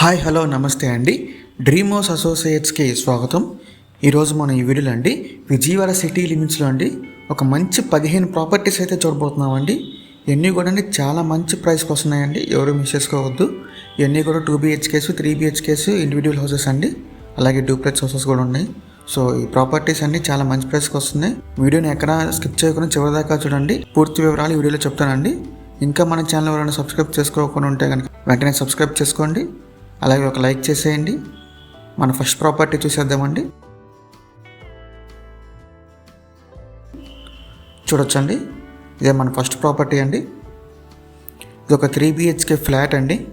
Hi hello నమస్తే అండి. Dream house అసోసియేట్స్కి స్వాగతం. ఈరోజు మనం ఈ వీడియోలో అండి విజయవాడ సిటీ లిమిట్స్లో అండి ఒక మంచి పదిహేను ప్రాపర్టీస్ అయితే చూడబోతున్నామండి. ఇవన్నీ కూడా అండి చాలా మంచి ప్రైస్కి వస్తున్నాయండి ఎవరు మిస్ చేసుకోవద్దు. ఇవన్నీ కూడా two BHKs three BHKs individual houses అండి. అలాగే డూప్లెక్స్ హౌసెస్ కూడా ఉన్నాయి. సో ఈ ప్రాపర్టీస్ అన్ని చాలా మంచి ప్రైస్కి వస్తున్నాయి. వీడియోని ఎక్కడ స్కిప్ చేయకుండా చివరి దాకా చూడండి. పూర్తి వివరాలు వీడియోలో చెప్తానండి. ఇంకా మన ఛానల్ ఎవరైనా సబ్స్క్రైబ్ చేసుకోకుండా ఉంటే కనుక వెంటనే సబ్స్క్రైబ్ చేసుకోండి. అలాగే ఒక లైక్ చేసేయండి. మన ఫస్ట్ ప్రాపర్టీ చూసేద్దామండి. చూడొచ్చండి. ఇదే మన ఫస్ట్ ప్రాపర్టీ అండి. ఇది ఒక త్రీ బిహెచ్కే ఫ్లాట్ అండి.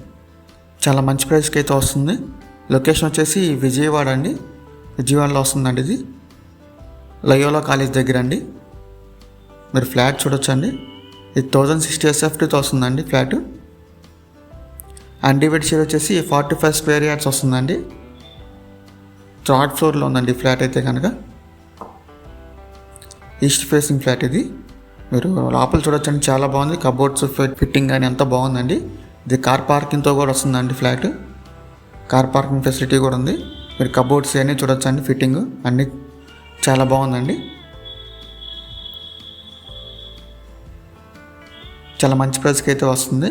చాలా మంచి ప్రైస్కి అయితే వస్తుంది. లొకేషన్ వచ్చేసి విజయవాడ అండి. విజయవాడలో వస్తుందండి ఇది. లయోలా కాలేజ్ దగ్గర అండి. మీరు ఫ్లాట్ చూడొచ్చండి. ఇది థౌజండ్ సిక్స్టీ ఎస్ఎఫ్టీతో వస్తుందండి ఫ్లాట్. అన్డివైడ్ షేర్ వచ్చేసి ఫార్టీ ఫైవ్ స్క్వేర్ యార్డ్స్ వస్తుందండి థర్డ్ ఫ్లోర్లో ఉందండి ఫ్లాట్ అయితే కనుక. ఈస్ట్ ఫేసింగ్ ఫ్లాట్ ఇది. మీరు లోపల చూడొచ్చండి చాలా బాగుంది. కబోర్డ్స్ ఫిట్టింగ్ కానీ అంతా బాగుందండి. ఇది కార్ పార్కింగ్తో కూడా వస్తుందండి ఫ్లాట్. కార్ పార్కింగ్ ఫెసిలిటీ కూడా ఉంది. మీరు కబోర్డ్స్ అన్నీ చూడొచ్చండి ఫిట్టింగ్ అన్నీ చాలా బాగుందండి. చాలా మంచి ప్రైస్కి అయితే వస్తుంది.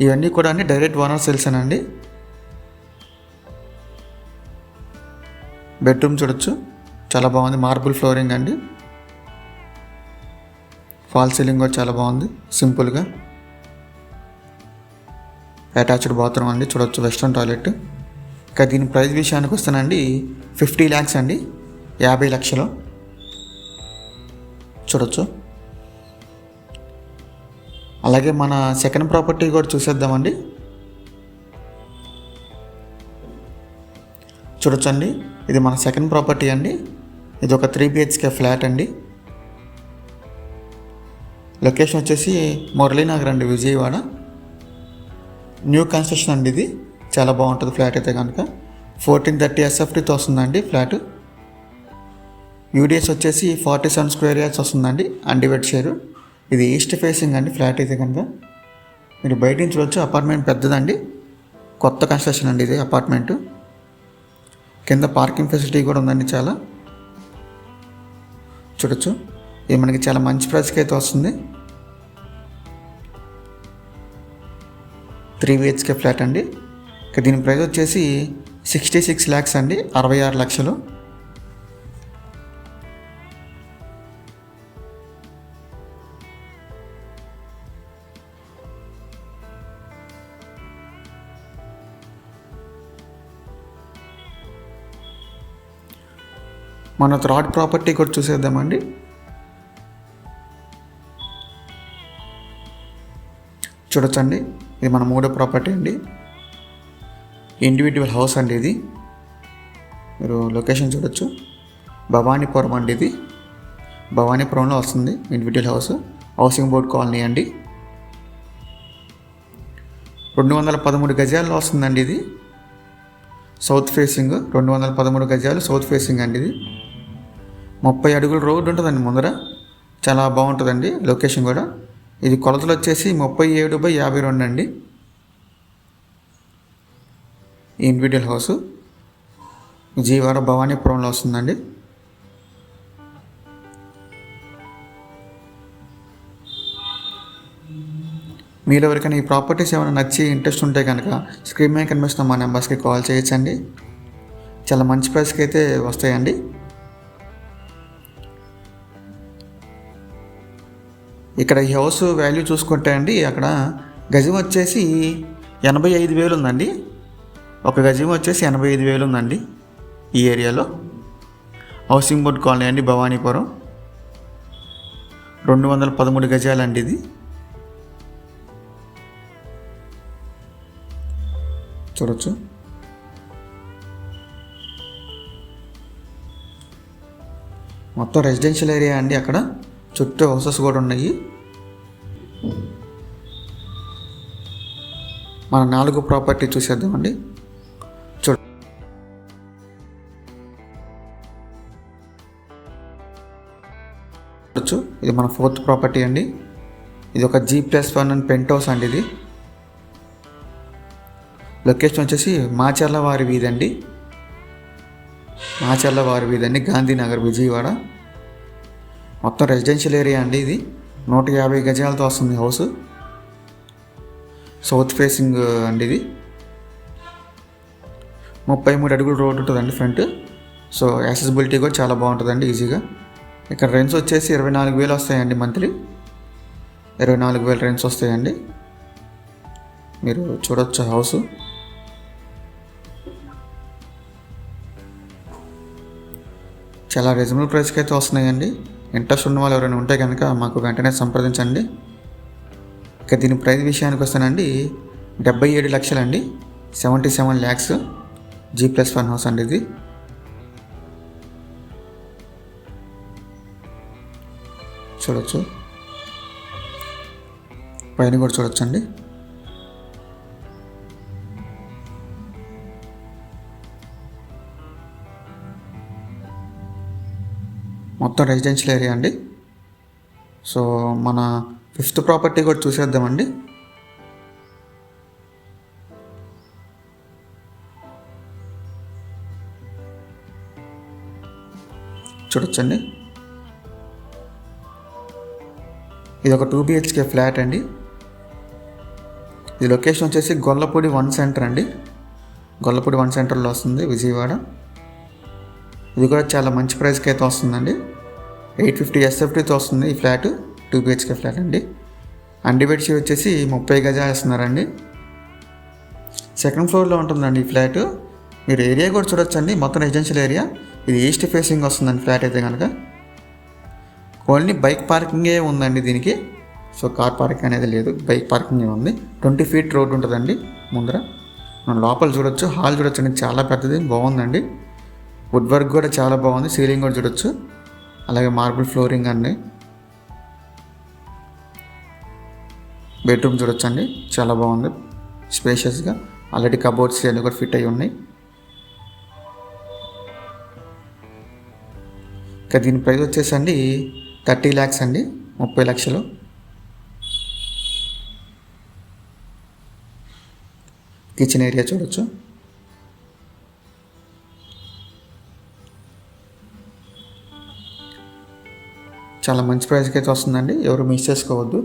ఇవన్నీ కూడా అన్ని డైరెక్ట్ ఓనర్ సేల్సేనండి బెడ్రూమ్ చూడొచ్చు. చాలా బాగుంది. మార్బుల్ ఫ్లోరింగ్ అండి. ఫాల్ సీలింగ్ కూడా చాలా బాగుంది. సింపుల్గా అటాచ్డ్ బాత్రూమ్ అండి. చూడొచ్చు. వెస్ట్రన్ టాయిలెట్ ఇంకా దీని ప్రైస్ విషయానికి వస్తానండి. ఫిఫ్టీ ల్యాక్స్ అండి. యాభై లక్షలు. చూడొచ్చు. అలాగే మన సెకండ్ ప్రాపర్టీ కూడా చూసేద్దామండి. చూడొచ్చండి ఇది మన సెకండ్ ప్రాపర్టీ అండి. ఇది ఒక త్రీ బిహెచ్కే ఫ్లాట్ అండి. లొకేషన్ వచ్చేసి మురళీనగర్ అండి విజయవాడ. న్యూ కన్స్ట్రక్షన్ అండి ఇది. చాలా బాగుంటుంది ఫ్లాట్ అయితే కనుక. ఫోర్టీన్ థర్టీ ఎస్ఎఫ్టీతో వస్తుందండి ఫ్లాట్. యూడిఎస్ వచ్చేసి ఫార్టీ సెవెన్ స్క్వేర్ యార్డ్స్ వస్తుందండి అన్డివైడ్ షేరు. ఇది ఈస్ట్ ఫేసింగ్ అండి ఫ్లాట్ అయితే కనుక. మీరు బయట నుంచి చూడొచ్చు అపార్ట్మెంట్ పెద్దదండి. కొత్త కన్స్ట్రక్షన్ అండి ఇది అపార్ట్మెంట్ కింద పార్కింగ్ ఫెసిలిటీ కూడా ఉందండి చాలా. చూడొచ్చు. ఇది మనకి చాలా మంచి ప్రైస్కి అయితే వస్తుంది. త్రీ బిహెచ్కే ఫ్లాట్ అండి. ఇక దీని ప్రైస్ వచ్చేసి సిక్స్టీ సిక్స్ ల్యాక్స్ అండి అరవై ఆరు లక్షలు. మన థర్డ్ ప్రాపర్టీ కూడా చూసేద్దామండి. చూడొచ్చండి ఇది మన మూడో ప్రాపర్టీ అండి. ఇండివిజువల్ హౌస్ అండి ఇది. మీరు లొకేషన్ చూడొచ్చు. భవానీపురం అండి ఇది. భవానీపురంలో వస్తుంది individual house housing board colony అండి. రెండు వందల పదమూడు గజాల్లో వస్తుందండి ఇది. సౌత్ ఫేసింగ్ రెండు వందల పదమూడు గజాలు సౌత్ ఫేసింగ్ అండి ఇది. ముప్పై అడుగుల రోడ్డు ఉంటుందండి ముందర. చాలా బాగుంటుందండి లొకేషన్ కూడా. ఇది కొలతలు వచ్చేసి ముప్పై ఏడు బై యాభై రెండు అండి. ఇండివిజువల్ హౌస్ విజయవాడ భవానీపురంలో వస్తుందండి. మీరు ఎవరికైనా ఈ ప్రాపర్టీస్ ఏమైనా నచ్చి ఇంట్రెస్ట్ ఉంటే కనుక స్క్రీన్ మీద కనిపిస్తున్న మా నెంబర్స్కి కాల్ చేయొచ్చండి. చాలా మంచి ప్రైస్కి అయితే వస్తాయండి. ఇక్కడ ఈ హౌస్ వాల్యూ చూసుకుంటే అండి అక్కడ గజం వచ్చేసి ఎనభై ఐదు వేలు ఉందండి. ఒక గజం వచ్చేసి ఎనభై ఐదు వేలు ఉందండి ఈ ఏరియాలో. హౌసింగ్ బోర్డ్ కాలనీ అండి భవానీపురం. రెండు వందల పదమూడు గజాలండి ఇది. చూడొచ్చు. మొత్తం రెసిడెన్షియల్ ఏరియా అండి అక్కడ. చుట్టూ హౌసెస్ కూడా ఉన్నాయి. మన నాలుగు ప్రాపర్టీ చూసేద్దామండి. చూడొచ్చు. ఇది మన ఫోర్త్ ప్రాపర్టీ అండి. ఇది ఒక G plus one and penthouse అండి ఇది. లొకేషన్ వచ్చేసి మాచర్లవారి వీధి అండి. మాచర్లవారి వీధి అండి. గాంధీనగర్ విజయవాడ. మొత్తం రెసిడెన్షియల్ ఏరియా అండి ఇది. నూట యాభై గజాలతో వస్తుంది హౌస్. సౌత్ ఫేసింగ్ uh, అండి ఇది. ముప్పై మూడు అడుగులు రోడ్ ఉంటుందండి ఫ్రంట్ సో యాక్సెసిబిలిటీ కూడా చాలా బాగుంటుందండి ఈజీగా ఇక్కడ రెంట్స్ వచ్చేసి ఇరవై నాలుగు వేలు వస్తాయండి మంత్లీ ఇరవై నాలుగు వేలు రెంట్స్ వస్తాయండి. మీరు చూడొచ్చు హౌస్ చాలా రీజనబుల్ ప్రైస్కి అయితే వస్తున్నాయండి. ఇంట్రెస్ట్ ఉన్న వాళ్ళు ఎవరైనా ఉంటే కనుక మాకు వెంటనే సంప్రదించండి. ఇక దీని ప్రైస్ విషయానికి వస్తానండి. డెబ్బై ఏడు లక్షలండి. Seventy seven lakhs G plus one house అండి ఇది. చూడొచ్చు. పైన కూడా చూడొచ్చండి. మొత్తం రెసిడెన్షియల్ ఏరియా అండి. సో మన ఫిఫ్త్ ప్రాపర్టీ కూడా చూసేద్దామండి. చూడొచ్చండి. ఇది ఒక టూ బిహెచ్కే ఫ్లాట్ అండి. ఇది లొకేషన్ వచ్చేసి గొల్లపూడి వన్ సెంటర్ అండి. గొల్లపూడి వన్ సెంటర్లో వస్తుంది విజయవాడ. ఇది కూడా చాలా మంచి ప్రైస్కి అయితే వస్తుందండి. ఎయిట్ ఫిఫ్టీ ఎస్ఎఫ్టీతో వస్తుంది ఈ ఫ్లాట్ టూ బిహెచ్కే ఫ్లాట్ అండి. అండిబెడ్ షీ వచ్చేసి ముప్పై గజాలు వేస్తున్నారండి. సెకండ్ ఫ్లోర్లో ఉంటుందండి ఈ ఫ్లాట్. మీరు ఏరియా కూడా చూడొచ్చండి మొత్తం రెసిడెన్షియల్ ఏరియా. ఇది ఈస్ట్ ఫేసింగ్ వస్తుందండి ఫ్లాట్ అయితే కనుక ఓన్లీ బైక్ పార్కింగే ఉందండి దీనికి. సో కార్ పార్కింగ్ అనేది లేదు బైక్ పార్కింగే ఉంది. ట్వంటీ ఫీట్ రోడ్ ఉంటుందండి ముందర. మనం లోపల చూడొచ్చు హాల్ చూడొచ్చు అండి చాలా పెద్దది బాగుందండి. వుడ్ వర్క్ కూడా చాలా బాగుంది సీలింగ్ కూడా చూడొచ్చు. అలాగే మార్బుల్ ఫ్లోరింగ్ అండి. బెడ్రూమ్ చూడొచ్చండి. చాలా బాగుంది. స్పేషియస్గా ఆల్రెడీ కబోర్డ్స్ అన్నీ కూడా ఫిట్ అయి ఉన్నాయి. ఇంకా దీని ప్రైస్ వచ్చేసండి థర్టీ ల్యాక్స్ అండి. ముప్పై లక్షలు. కిచెన్ ఏరియా చూడొచ్చు. చాలా మంచి ప్రైస్కి అయితే వస్తుందండి. ఎవరు మిస్ చేసుకోవద్దు.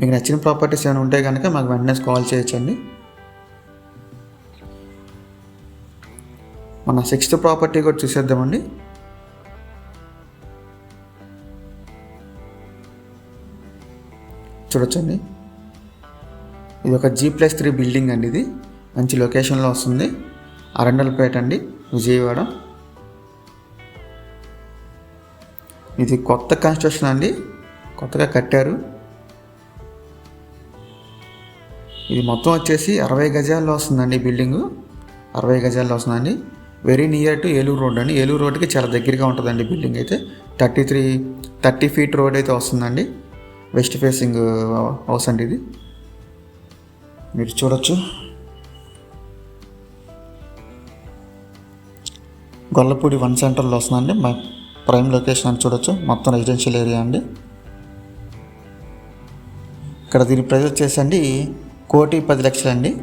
మీకు నచ్చిన ప్రాపర్టీస్ ఏమైనా ఉంటే కనుక మాకు వెంటనే కాల్ చేయొచ్చండి. మన సిక్స్త్ ప్రాపర్టీ కూడా చూసేద్దామండి. చూడొచ్చండి. ఇది ఒక జీ ప్లస్ త్రీ బిల్డింగ్ అండి ఇది. మంచి లొకేషన్లో వస్తుంది. అరండల్పేట అండి విజయవాడ. ఇది కొత్త కన్స్ట్రక్షన్ అండి. కొత్తగా కట్టారు. ఇది మొత్తం వచ్చేసి అరవై గజాల్లో వస్తుందండి బిల్డింగ్. బిల్డింగు అరవై గజాల్లో వస్తుందండి. Very near to Eluru road అండి. ఏలూరు రోడ్కి చాలా దగ్గరగా ఉంటుందండి బిల్డింగ్ అయితే. Thirty three thirty feet road అయితే వస్తుందండి. వెస్ట్ ఫేసింగ్ హౌస్ అండి ఇది. మీరు చూడొచ్చు. గొల్లపూడి వన్ సెంటర్లో వస్తుందండి. మా ప్రైమ్ లొకేషన్ అని చూడొచ్చు. మొత్తం రెసిడెన్షియల్ ఏరియా అండి. ఇక్కడ దీని ప్రైస్ వచ్చేసండి కోటి పది లక్షలండి.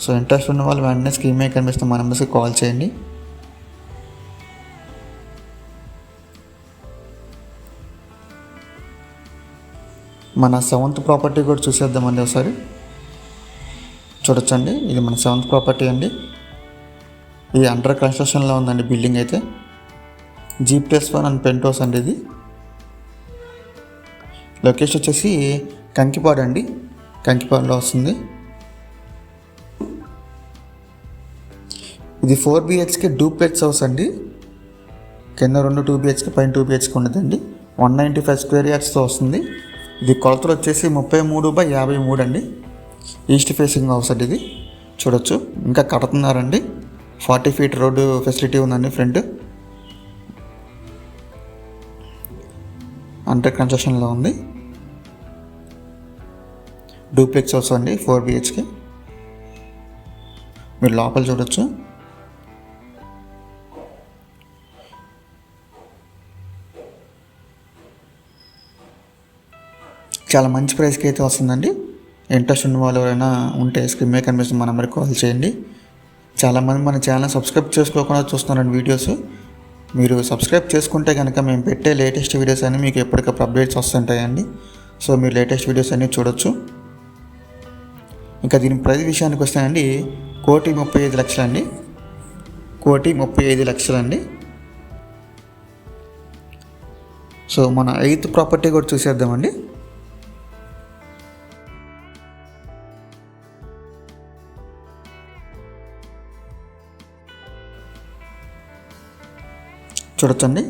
సో ఇంట్రెస్ట్ ఉన్న వాళ్ళు వెంటనే స్కీమే కనిపిస్తే కనిపిస్తున్న మా నెంబర్స్కి కాల్ చేయండి. మన సెవెంత్ ప్రాపర్టీ కూడా చూసేద్దామండి ఒకసారి. చూడొచ్చండి. ఇది మన సెవెంత్ ప్రాపర్టీ అండి. ఇది అండర్ కన్స్ట్రక్షన్లో ఉందండి బిల్డింగ్ అయితే. G plus one and penthouse అండి ఇది. లొకేషన్ వచ్చేసి కంకిపాడు అండి. కంకిపాడులో వస్తుంది. ఇది ఫోర్ బిహెచ్కే డూప్లెక్స్ హౌస్ అండి. కింద రెండు టూ బిహెచ్కే పైన టూ బిహెచ్కే ఉండదండి. వన్ నైంటీ ఫైవ్ స్క్వేర్ యార్డ్స్తో వస్తుంది. ఇది కొలతలు వచ్చేసి ముప్పై మూడు బై యాభై మూడు అండి. ఈస్ట్ ఫేసింగ్ హౌస్ అండి ఇది. చూడొచ్చు. ఇంకా కడుతున్నారండి. ఫార్టీ ఫీట్ రోడ్డు ఫెసిలిటీ ఉందండి ఫ్రంట్. అండర్ కన్స్ట్రక్షన్లో ఉంది. డూప్లెక్స్ హౌస్ అండి ఫోర్ బిహెచ్కే. మీరు లోపల చూడొచ్చు. చాలా మంచి ప్రైస్కి అయితే వస్తుందండి. ఇంట్రెస్ట్ ఉన్న వాళ్ళు ఎవరైనా ఉంటే స్క్రీన్ మీద కనిపిస్తుంది మన నెంబర్కి కాల్ చేయండి. చాలామంది మన ఛానల్ సబ్స్క్రైబ్ చేసుకోకుండా చూస్తున్నారండి వీడియోస్. మీరు సబ్స్క్రైబ్ చేసుకుంటే కనుక మేము పెట్టే లేటెస్ట్ వీడియోస్ అన్నీ మీకు ఎప్పటికప్పుడు అప్డేట్స్ వస్తుంటాయండి. సో మీరు లేటెస్ట్ వీడియోస్ అన్నీ చూడొచ్చు. ఇంకా దీని ప్రతి విషయానికి వస్తానండి. కోటి ముప్పై ఐదు లక్షలండి. కోటి ముప్పై ఐదు లక్షలండి. సో మన ఎయిత్ ప్రాపర్టీ కూడా చూసేద్దామండి. చూడొచ్చండి.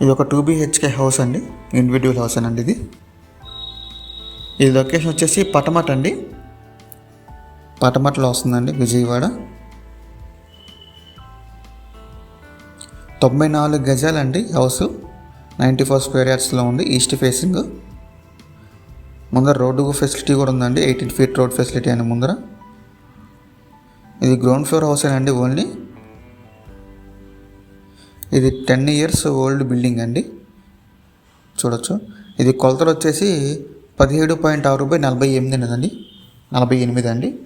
ఇది ఒక టూ బీహెచ్కే హౌస్ అండి. ఇండివిజువల్ హౌస్ అండి ఇది. ఇది లొకేషన్ వచ్చేసి పటమట అండి. పటమటలో వస్తుందండి విజయవాడ. తొంభై నాలుగు గజాలండి హౌస్. నైంటీ ఫోర్ స్క్వేర్ యార్డ్స్లో ఉంది ఈస్ట్ ఫేసింగ్. ముందర రోడ్డు ఫెసిలిటీ కూడా ఉందండి ఎయిటీన్ ఫీట్ రోడ్ ఫెసిలిటీ అని ముందర. ఇది గ్రౌండ్ ఫ్లోర్ హౌస్ అండి ఓన్లీ. ఇది టెన్ ఇయర్స్ ఓల్డ్ బిల్డింగ్ అండి. చూడొచ్చు. ఇది కొలతలు వచ్చేసి పదిహేడు పాయింట్ ఆరు బై నలభై ఎనిమిది అండి నలభై ఎనిమిది అండి.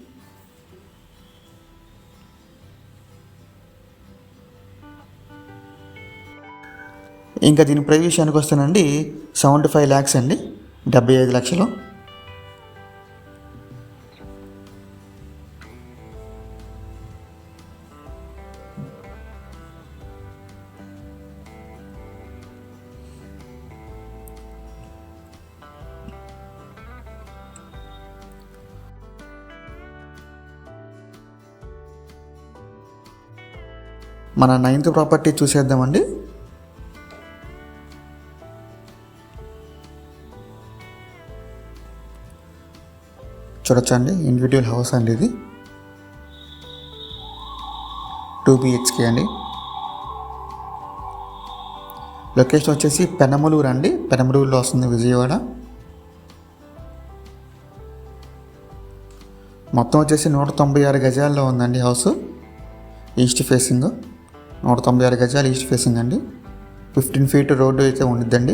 ఇంకా దీని ప్రైస్ విషయానికి వస్తానండి సెవెంటీ ఫైవ్ ల్యాక్స్ అండి. డెబ్బై ఐదు లక్షలు. మన నైన్త్ ప్రాపర్టీ చూసేద్దామండి. చూడొచ్చండి ఇండివిజువల్ హౌస్ అండి ఇది. టూ బిహెచ్కే అండి. లొకేషన్ వచ్చేసి పెనమలూరు అండి. పెనమలూరులో వస్తుంది విజయవాడ. మొత్తం వచ్చేసి నూట తొంభై ఆరు గజాల్లో ఉందండి హౌస్ ఈస్ట్ ఫేసింగ్ నూట తొంభై ఆరు గజాలు ఈస్ట్ ఫేసింగ్ అండి. ఫిఫ్టీన్ ఫీట్ రోడ్డు అయితే ఉండిద్దండి.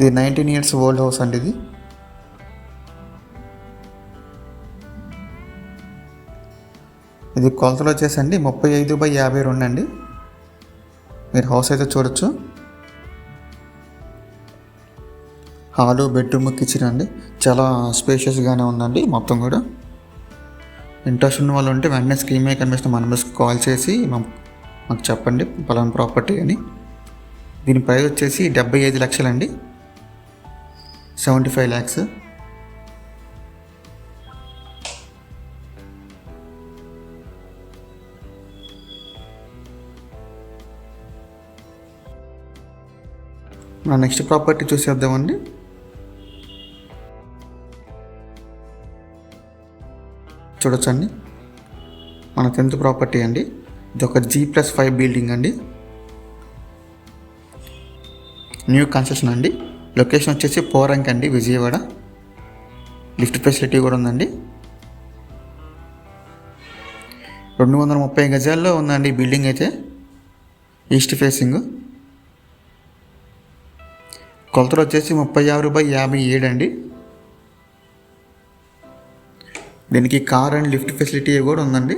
ఇది నైన్టీన్ ఇయర్స్ ఓల్డ్ హౌస్ అండి ఇది. ఇది కొలతలు వచ్చేసండి ముప్పై ఐదు బై యాభై రెండు అండి. మీరు హౌస్ అయితే చూడొచ్చు. హాలు బెడ్రూమ్ కిచెన్ అండి. చాలా స్పేషియస్గానే ఉందండి మొత్తం కూడా. ఇంట్రెస్ట్ ఉన్న వాళ్ళు ఉంటే వెంటనే స్కీమ్ మీద కనిపిస్తున్న మన నెంబర్స్కి కాల్ చేసి మా- మాకు చెప్పండి పలానా ప్రాపర్టీ అని. దీని ప్రైస్ వచ్చేసి డెబ్బై ఐదు లక్షలండి. Seventy five lakhs. మన నెక్స్ట్ ప్రాపర్టీ చూసేద్దామండి. చూడొచ్చండి. మన టెన్త్ ప్రాపర్టీ అండి. ఇది ఒక జీ ప్లస్ ఫైవ్ బిల్డింగ్ అండి. న్యూ కన్స్ట్రక్షన్ అండి. లొకేషన్ వచ్చేసి పోరంక్ అండి విజయవాడ. లిఫ్ట్ ఫెసిలిటీ కూడా ఉందండి. రెండు వందల ముప్పై గజాల్లో ఉందండి బిల్డింగ్ అయితే. ఈస్ట్ ఫేసింగ్ కొలతలు వచ్చేసి ముప్పై ఆరు బై యాభై ఏడు అండి. దీనికి కార్ అండ్ లిఫ్ట్ ఫెసిలిటీ కూడా ఉందండి.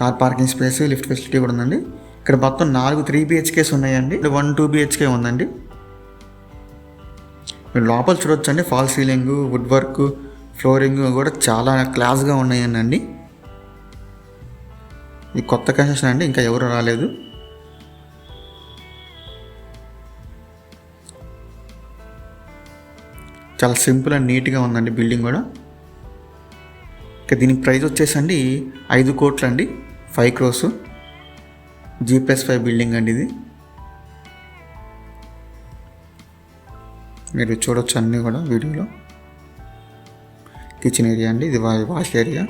Car parking space lift facility కూడా ఉందండి. ఇక్కడ మొత్తం నాలుగు త్రీ బిహెచ్కేస్ ఉన్నాయండి. వన్ టూ బిహెచ్కే ఉందండి. మీరు లోపల చూడొచ్చండి. Fall ceiling wood work flooring కూడా చాలా క్లాస్గా ఉన్నాయండి. ఇది కొత్త కన్స్ట్రక్షన్ అండి. ఇంకా ఎవరు రాలేదు. చాలా సింపుల్ అండ్ నీట్గా ఉందండి బిల్డింగ్ కూడా. ఇక దీనికి ప్రైస్ వచ్చేసండి ఐదు కోట్లు అండి five crores. G plus five building అండి ఇది. మీరు చూడొచ్చు అన్నీ కూడా వీడియోలో. కిచెన్ ఏరియా అండి ఇది వాష్ ఏరియా.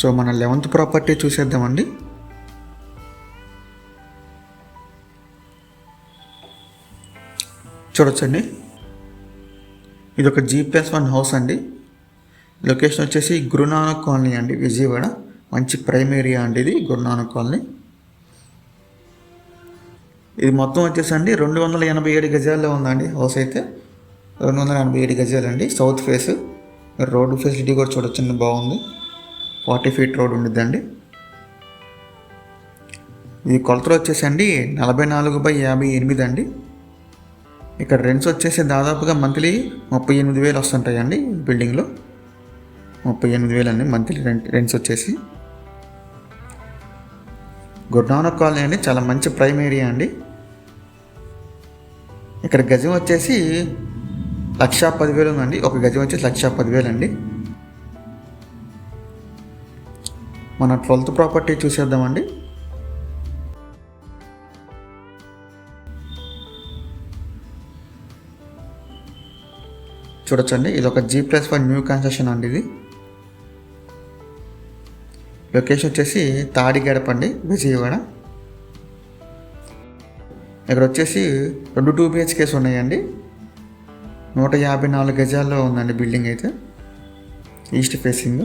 సో మన లెవెంత్ ప్రాపర్టీ చూసేద్దామండి. చూడొచ్చండి. ఇది ఒక జీపీఎస్ వన్ హౌస్ అండి. లొకేషన్ వచ్చేసి గురునానక్ కాలనీ అండి. విజయవాడ. మంచి ప్రైమ్ ఏరియా అండి ఇది గురునానక్ కాలనీ. ఇది మొత్తం వచ్చేసండి రెండు వందల ఎనభై ఏడు గజాల్లో ఉందండి హౌస్ అయితే. రెండు వందల ఎనభై ఏడు గజాలండి. South face. రోడ్డు ఫెసిలిటీ కూడా చూడొచ్చండి బాగుంది. ఫార్టీ ఫీట్ రోడ్ ఉండిద్దండి. ఇది కొలతలు వచ్చేసండి నలభై నాలుగు బై యాభై ఎనిమిది అండి. ఇక్కడ రెంట్స్ వచ్చేసి దాదాపుగా మంత్లీ ముప్పై ఎనిమిది వేలు వస్తుంటాయండి బిల్డింగ్లో ముప్పై ఎనిమిది వేలు అండి మంత్లీ రెంట్ రెంట్స్ వచ్చేసి. గుడ్నానక్ కాలనీ అండి చాలా మంచి ప్రైమ్ ఏరియా అండి. ఇక్కడ గజం వచ్చేసి లక్ష పదివేలు ఉందండి. ఒక గజం వచ్చేసి లక్ష పదివేలు అండి మన ట్వెల్త్ ప్రాపర్టీ చూసేద్దామండి. చూడొచ్చండి. ఇది ఒక G plus one new construction అండి ఇది. లొకేషన్ వచ్చేసి తాడిగడపండి విజయవాడ. ఇక్కడ వచ్చేసి రెండు టూ బిహెచ్కేస్ ఉన్నాయండి. నూట యాభై నాలుగు గజాల్లో ఉందండి బిల్డింగ్ అయితే. ఈస్ట్ ఫేసింగ్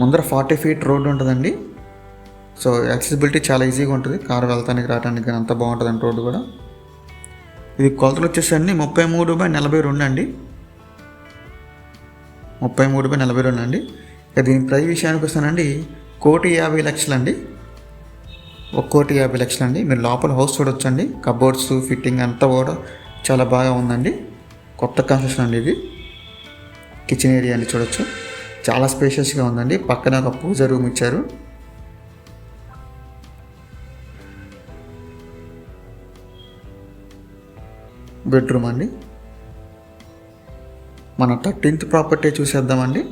ముందర ఫార్టీ ఫీట్ రోడ్ ఉంటుందండి. సో యాక్సెసిబిలిటీ చాలా ఈజీగా ఉంటుంది. కారు వెళ్తానికి రావడానికి కానీ అంత బాగుంటుందండి రోడ్డు కూడా. ఇది కొలతలు వచ్చేసండి ముప్పై మూడు బై నలభై రెండు అండి. ముప్పై మూడు బై నలభై రెండు అండి. ఇక దీని ప్రైస్ విషయానికి వస్తానండి. కోటి యాభై లక్షలండి. ఒక కోటి యాభై లక్షలు అండి మీరు లోపల హౌస్ చూడొచ్చండి. కబోర్డ్స్ ఫిట్టింగ్ అంతా కూడా చాలా బాగా ఉందండి. కొత్త కన్స్ట్రక్షన్ అండి ఇది. కిచెన్ ఏరియా అండి చూడొచ్చు. చాలా స్పేషియస్గా ఉందండి. పక్కన ఒక పూజ రూమ్ ఇచ్చారు. బెడ్రూమ్ అండి. మన థర్టీన్త్ ప్రాపర్టీ చూసేద్దామండి.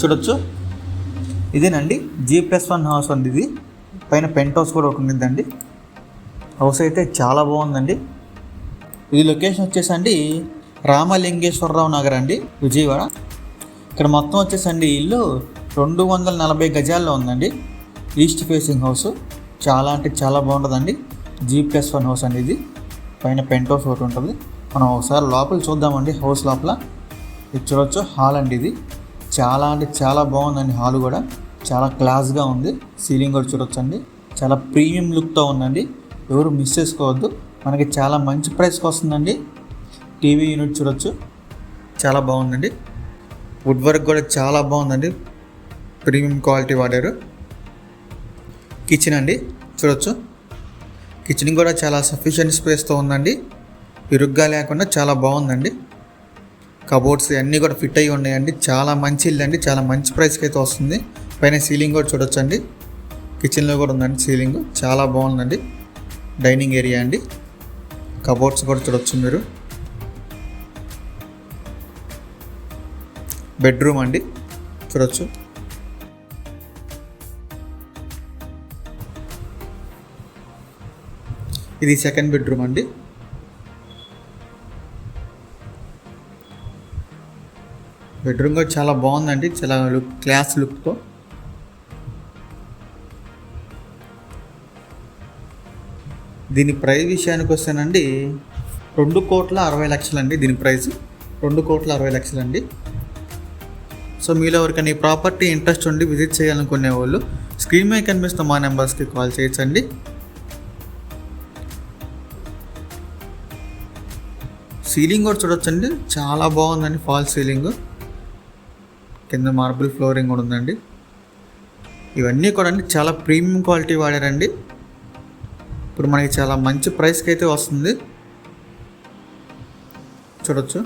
చూడొచ్చు. ఇదేనండి జీ ప్లస్ వన్ హౌస్ అండి ఇది. పైన పెంట్ హౌస్ కూడా ఒకటి ఉండిందండి హౌస్ అయితే చాలా బాగుందండి. ఇది లొకేషన్ వచ్చేసండి రామలింగేశ్వరరావు నగర్ అండి విజయవాడ. ఇక్కడ మొత్తం వచ్చేసండి ఇల్లు రెండు వందల నలభై గజాల్లో ఉందండి. ఈస్ట్ ఫేసింగ్ హౌస్ చాలా అంటే చాలా బాగుంటుందండి. జీ ప్లస్ వన్ హౌస్ అండి ఇది. పైన పెంట్ హౌస్ ఒకటి ఉంటుంది. మనం ఒకసారి లోపల చూద్దామండి హౌస్ లోపల. ఇది చూడొచ్చు. హాల్ అండి ఇది. చాలా అంటే చాలా బాగుందండి హాల్ కూడా. చాలా క్లాస్గా ఉంది. సీలింగ్ కూడా చూడొచ్చండి. చాలా ప్రీమియం లుక్తో ఉందండి. ఎవరు మిస్ చేసుకోవద్దు. మనకి చాలా మంచి ప్రైస్కి వస్తుందండి. టీవీ యూనిట్ చూడొచ్చు. చాలా బాగుందండి. వుడ్ వర్క్ కూడా చాలా బాగుందండి. ప్రీమియం క్వాలిటీ వాడారు. కిచెన్ అండి చూడొచ్చు. కిచెన్ కూడా చాలా సఫిషియెంట్ స్పేస్తో ఉందండి. ఇరుగ్గా లేకుండా చాలా బాగుందండి. కబోర్డ్స్ అన్నీ కూడా ఫిట్ అయ్యి ఉన్నాయండి. చాలా మంచి ఇల్లు అండి చాలా మంచి ప్రైస్కి అయితే వస్తుంది. పైన సీలింగ్ కూడా చూడొచ్చండి. కిచెన్లో కూడా ఉందండి సీలింగ్ చాలా బాగుందండి. డైనింగ్ ఏరియా అండి. కబోర్డ్స్ కూడా చూడొచ్చు మీరు. బెడ్రూమ్ అండి చూడొచ్చు. ఇది సెకండ్ బెడ్రూమ్ అండి. బెడ్రూమ్ కూడా చాలా బాగుందండి చాలా లుక్ క్లాస్ లుక్తో దీని ప్రైస్ విషయానికి వస్తేనండి రెండు కోట్ల అరవై లక్షలండి దీని ప్రైస్ రెండు కోట్ల అరవై లక్షలండి. సో మీలో ఎవరికైనా ఈ ప్రాపర్టీ ఇంట్రెస్ట్ ఉండి విజిట్ చేయాలనుకునే వాళ్ళు స్క్రీన్ మీద కనిపిస్తున్న మా నెంబర్స్కి కాల్ చేయొచ్చండి. సీలింగ్ కూడా చూడొచ్చండి. చాలా బాగుందండి ఫాల్ సీలింగ్. కింద మార్బుల్ ఫ్లోరింగ్ కూడా ఉందండి. ఇవన్నీ కూడా అండి చాలా ప్రీమియం క్వాలిటీ వాడారండి. ఇప్పుడు మనకి చాలా మంచి ప్రైస్కి అయితే వస్తుంది. చూడొచ్చు.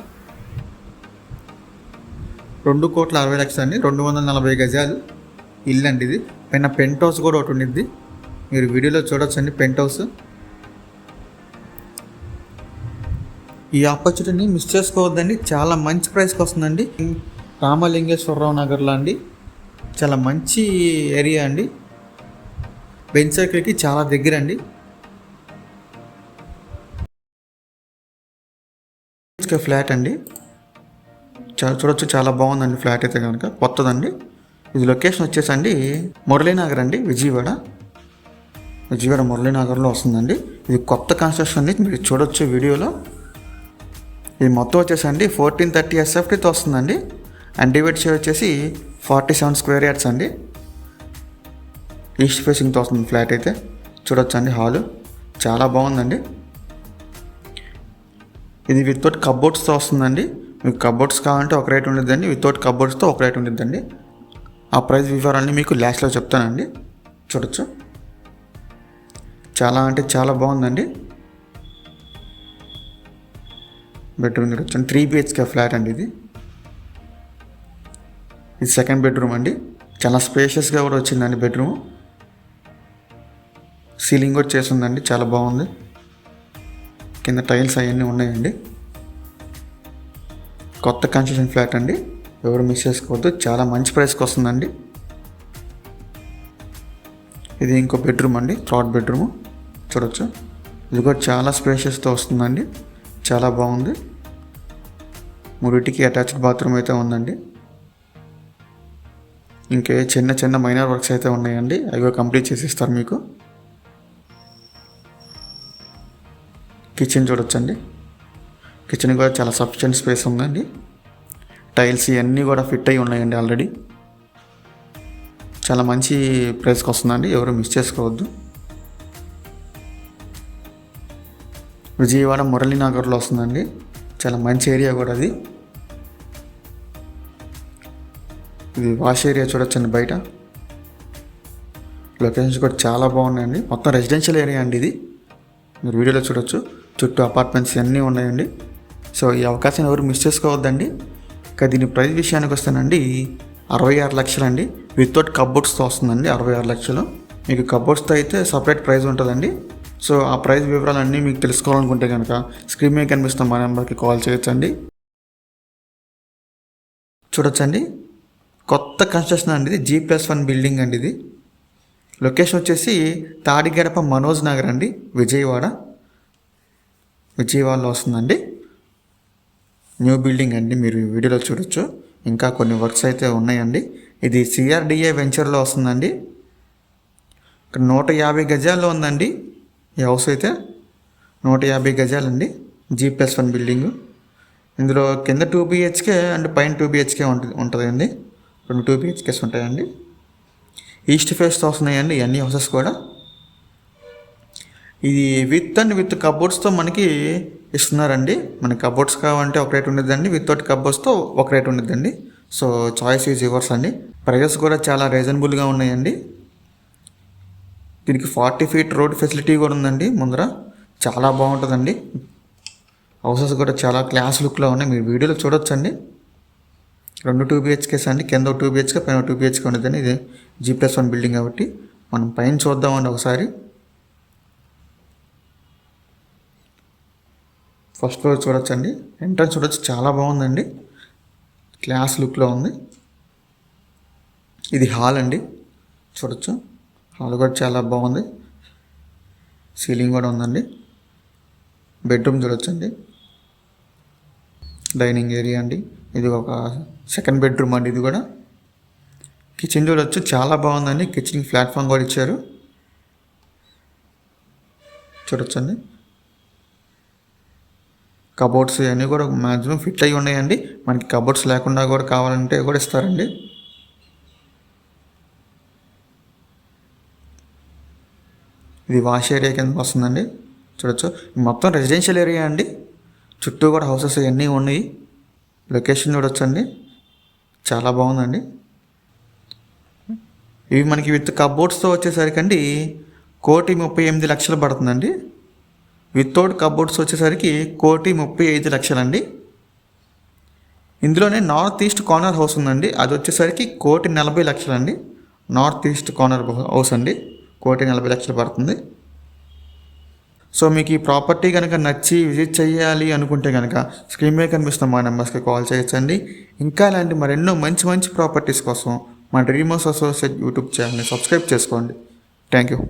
రెండు కోట్ల అరవై లక్షలు అండి. రెండు వందల నలభై గజాలు ఇల్లు అండి ఇది. పైన పెంట్ హౌస్ కూడా ఒకటి ఉండిద్ది. మీరు వీడియోలో చూడొచ్చండి పెంట్ హౌస్. ఈ ఆపర్చునిటీని మిస్ చేసుకోవద్దండి. చాలా మంచి ప్రైస్కి వస్తుందండి. రామలింగేశ్వరరావు నగర్లో అండి. చాలా మంచి ఏరియా అండి. బెంచ్ సర్కిల్కి చాలా దగ్గర అండి. ఫ్లాట్ అండి. చాలా చూడొచ్చు చాలా బాగుందండి ఫ్లాట్ అయితే కనుక. కొత్తదండి. ఇది లొకేషన్ వచ్చేసండి మురళీనగర్ అండి విజయవాడ. విజయవాడ మురళీనగర్లో వస్తుందండి. ఇది కొత్త కన్స్ట్రక్షన్ అండి. మీరు చూడొచ్చు వీడియోలో. ఇది మొత్తం వచ్చేసండి ఫోర్టీన్ థర్టీ ఎస్ఎఫ్టీతో వస్తుందండి. అండ్ డివైడ్ షేర్ వచ్చేసి ఫార్టీ సెవెన్ స్క్వేర్ యార్డ్స్ అండి ఈస్ట్ ఫేసింగ్తో వస్తుంది ఫ్లాట్ అయితే. చూడొచ్చండి హాలు చాలా బాగుందండి. ఇది వితౌట్ కబోర్డ్స్తో వస్తుందండి. మీకు కబోర్డ్స్ కావాలంటే ఒక రేట్ ఉండిద్దండి. వితౌట్ కబోర్డ్స్తో ఒక రేట్ ఉండిద్దండి. ఆ ప్రైస్ వివరాలన్నీ మీకు లాస్ట్లో చెప్తానండి. చూడొచ్చు. చాలా అంటే చాలా బాగుందండి. బెడ్రూమ్ వచ్చాను. త్రీ బిహెచ్కే ఫ్లాట్ అండి ఇది. ఇది సెకండ్ బెడ్రూమ్ అండి. చాలా స్పేషియస్గా కూడా వచ్చిందండి బెడ్రూమ్ సీలింగ్ కూడా చేసిందండి చాలా బాగుంది. కింద టైల్స్ అవన్నీ ఉన్నాయండి. కొత్త కన్స్ట్రక్షన్ ఫ్లాట్ అండి. ఎవరు మిస్ చేసుకోవద్దు. చాలా మంచి ప్రైస్కి వస్తుందండి. ఇది ఇంకో బెడ్రూమ్ అండి. థర్డ్ బెడ్రూమ్ చూడొచ్చు. ఇది కూడా చాలా స్పేషియస్తో వస్తుందండి. చాలా బాగుంది. మూడింటికి అటాచ్డ్ బాత్రూమ్ అయితే ఉందండి. ఇంకే చిన్న చిన్న మైనర్ వర్క్స్ అయితే ఉన్నాయండి. అవి కూడా కంప్లీట్ చేసి ఇస్తారు మీకు. కిచెన్ చూడొచ్చండి. కిచెన్ కూడా చాలా సఫిషియెంట్ స్పేస్ ఉందండి. టైల్స్ ఇవన్నీ కూడా ఫిట్ అయి ఉన్నాయండి ఆల్రెడీ చాలా మంచి ప్రైస్కి వస్తుందండి. ఎవరు మిస్ చేసుకోవద్దు. విజయవాడ మురళీనగర్లో వస్తుందండి. చాలా మంచి ఏరియా కూడా అది. ఇది వాష్ ఏరియా చూడొచ్చండి బయట. లొకేషన్స్ కూడా చాలా బాగున్నాయండి. మొత్తం రెసిడెన్షియల్ ఏరియా అండి ఇది. మీరు వీడియోలో చూడొచ్చు. చుట్టూ అపార్ట్మెంట్స్ అన్నీ ఉన్నాయండి. సో ఈ అవకాశం ఎవరు మిస్ చేసుకోవద్దండి. ఇక దీని ప్రైస్ విషయానికి వస్తానండి. అరవై ఆరు లక్షలండి. వితౌట్ కబ్బోర్డ్స్తో వస్తుందండి అరవై ఆరు లక్షలు. మీకు కబ్బోర్డ్స్తో అయితే సపరేట్ ప్రైస్ ఉంటుందండి. సో ఆ ప్రైస్ వివరాలన్నీ మీకు తెలుసుకోవాలనుకుంటే కనుక స్క్రీన్ మీద కనిపిస్తున్న మా నెంబర్కి కాల్ చేయొచ్చండి. చూడొచ్చండి. కొత్త కన్స్ట్రక్షన్ అండి ఇది. జీ ప్లస్ వన్ బిల్డింగ్ అండి ఇది. లొకేషన్ వచ్చేసి తాడిగడప మనోజ్ నగర్ అండి. విజయవాడ. విజయవాడలో వస్తుందండి. న్యూ బిల్డింగ్ అండి. మీరు వీడియోలో చూడొచ్చు. ఇంకా కొన్ని వర్క్స్ అయితే ఉన్నాయండి. ఇది సిఆర్డిఏ వెంచర్లో వస్తుందండి. ఇక్కడ నూట యాభై గజాల్లో ఉందండి. ఈ హౌస్ అయితే నూట యాభై గజాలండి. జీ ప్లస్ వన్ బిల్డింగ్ ఇందులో కింద టూ బిహెచ్కే అండ్ పైన టూ బిహెచ్కే ఉంటుంది ఉంటుందండి. రెండు టూ బిహెచ్కేస్ ఉంటాయండి. ఈస్ట్ ఫేస్తో వస్తున్నాయండి అన్ని హౌసెస్ కూడా. ఇది విత్ అండ్ విత్ కబోర్డ్స్తో మనకి ఇస్తున్నారండి. మన కబోర్డ్స్ కావాలంటే ఒక రేట్ ఉండిద్దండి. వితౌట్ కబోర్డ్స్తో ఒక రేట్ ఉండిద్దండి. సో చాయిస్ ఈజ్ యువర్స్ అండి. ప్రైజెస్ కూడా చాలా రీజనబుల్గా ఉన్నాయండి. దీనికి ఫార్టీ ఫీట్ రోడ్ ఫెసిలిటీ కూడా ఉందండి ముందర. చాలా బాగుంటుందండి. హౌసెస్ కూడా చాలా క్లాస్ లుక్లో ఉన్నాయి. మీరు వీడియోలో చూడొచ్చండి. రెండు టూ బిహెచ్కేస్ అండి. కింద టూ బిహెచ్కే పైన టూ బిహెచ్కే ఉండదండి. ఇది జీ ప్లస్ వన్ బిల్డింగ్ కాబట్టి మనం పైన చూద్దామండి ఒకసారి. ఫస్ట్ ఫ్లోర్ చూడొచ్చండి. ఎంట్రన్స్ చూడొచ్చు. చాలా బాగుందండి. క్లాస్ లుక్లో ఉంది. ఇది హాల్ అండి. చూడొచ్చు. హాల్ కూడా చాలా బాగుంది. సీలింగ్ కూడా ఉందండి. బెడ్రూమ్ చూడొచ్చండి. డైనింగ్ ఏరియా అండి. ఇది ఒక సెకండ్ బెడ్రూమ్ అండి ఇది కూడా. కిచెన్ చూడొచ్చు. చాలా బాగుందండి. కిచెన్ ప్లాట్ఫామ్ కూడా ఇచ్చారు. చూడొచ్చండి. కబోర్డ్స్ ఇవన్నీ కూడా మ్యాక్సిమం ఫిట్ అయ్యి ఉన్నాయండి. మనకి కబోర్డ్స్ లేకుండా కూడా కావాలంటే కూడా ఇస్తారండి. ఇది వాష్ ఏరియా కింద వస్తుందండి. చూడొచ్చు. మొత్తం రెసిడెన్షియల్ ఏరియా అండి. చుట్టూ కూడా హౌసెస్ ఇవన్నీ ఉన్నాయి. లొకేషన్ చూడొచ్చండి. చాలా బాగుందండి. ఇవి మనకి విత్ కబోర్డ్స్తో వచ్చేసరికి కోటి ముప్పై ఎనిమిది లక్షలు పడుతుందండి. వితౌట్ కబోర్డ్స్ వచ్చేసరికి కోటి ముప్పై ఐదు లక్షలండి. ఇందులోనే నార్త్ ఈస్ట్ కార్నర్ హౌస్ ఉందండి. అది వచ్చేసరికి కోటి నలభై లక్షలండి. నార్త్ ఈస్ట్ కార్నర్ హౌస్ అండి. కోటి నలభై లక్షలు పడుతుంది. సో మీకు ఈ ప్రాపర్టీ కనుక నచ్చి విజిట్ చేయాలి అనుకుంటే కనుక స్క్రీన్ మీద కనిపిస్తున్న మా నెంబర్స్కి కాల్ చేయొచ్చండి. ఇంకా ఇలాంటి మరెన్నో మంచి మంచి ప్రాపర్టీస్ కోసం మా డ్రీమర్స్ అసోసియేట్ యూట్యూబ్ ఛానల్ని సబ్స్క్రైబ్ చేసుకోండి. Thank you